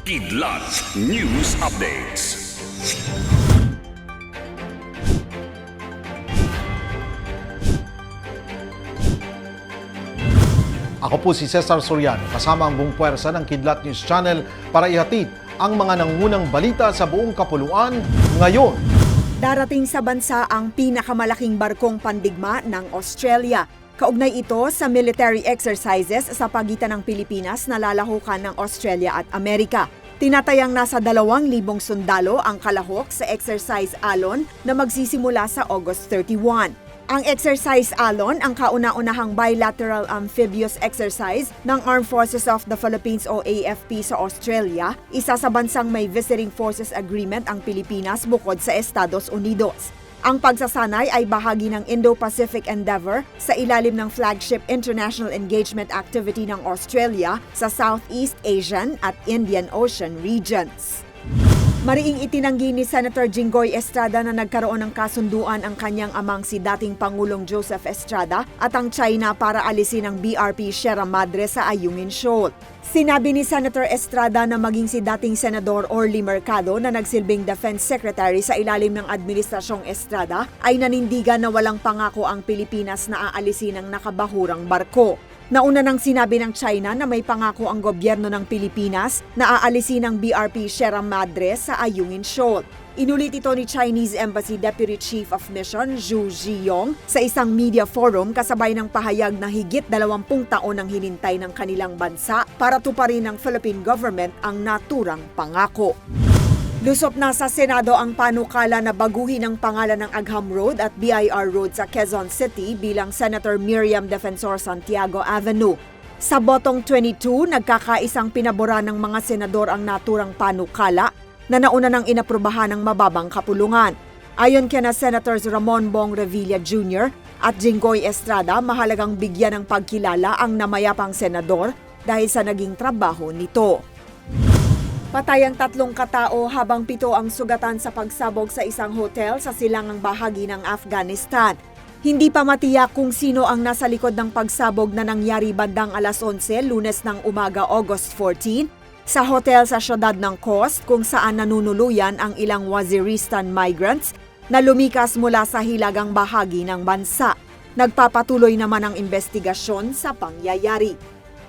Kidlat News Updates. Ako po si Cesar Soriano, kasama ang buong puwersa ng Kidlat News Channel para ihatid ang mga nangunang balita sa buong kapuluan ngayon. Darating sa bansa ang pinakamalaking barkong pandigma ng Australia. Kaugnay ito sa military exercises sa pagitan ng Pilipinas na lalahukan ng Australia at Amerika. Tinatayang nasa 2,000 sundalo ang kalahok sa exercise Alon na magsisimula sa August 31. Ang exercise Alon ang kauna-unahang bilateral amphibious exercise ng Armed Forces of the Philippines o AFP sa Australia, isa sa bansang may Visiting Forces Agreement ang Pilipinas bukod sa Estados Unidos. Ang pagsasanay ay bahagi ng Indo-Pacific Endeavor sa ilalim ng flagship international engagement activity ng Australia sa Southeast Asian at Indian Ocean regions. Mariing itinanggi ni Senator Jinggoy Estrada na nagkaroon ng kasunduan ang kanyang amang si dating Pangulong Joseph Estrada at ang China para alisin ang BRP Sierra Madre sa Ayungin Shoal. Sinabi ni Senator Estrada na maging si dating Senador Orly Mercado na nagsilbing Defense Secretary sa ilalim ng Administrasyong Estrada ay nanindigan na walang pangako ang Pilipinas na aalisin ang nakabahurang barko. Nauna nang sinabi ng China na may pangako ang gobyerno ng Pilipinas na aalisin ang BRP Sierra Madre sa Ayungin Shoal. Inulit ito ni Chinese Embassy Deputy Chief of Mission Zhu Ziyong sa isang media forum kasabay ng pahayag na higit 20 taon ang hinintay ng kanilang bansa para tuparin ng Philippine government ang naturang pangako. Lusop na sa Senado ang panukala na baguhin ang pangalan ng Agham Road at BIR Road sa Quezon City bilang Senator Miriam Defensor Santiago Avenue. Sa botong 22, nagkakaisang pinabora ng mga senador ang naturang panukala na nauna ng inaprubahan ng mababang kapulungan. Ayon kina Senators Ramon Bong Revilla Jr. at Jinggoy Estrada, mahalagang bigyan ng pagkilala ang namayapang senador dahil sa naging trabaho nito. Patay ang tatlong katao habang pito ang sugatan sa pagsabog sa isang hotel sa silangang bahagi ng Afghanistan. Hindi pa matiyak kung sino ang nasa likod ng pagsabog na nangyari bandang alas 11 lunes ng umaga August 14 sa hotel sa syudad ng Khost kung saan nanunuluyan ang ilang Waziristan migrants na lumikas mula sa hilagang bahagi ng bansa. Nagpapatuloy naman ang investigasyon sa pangyayari.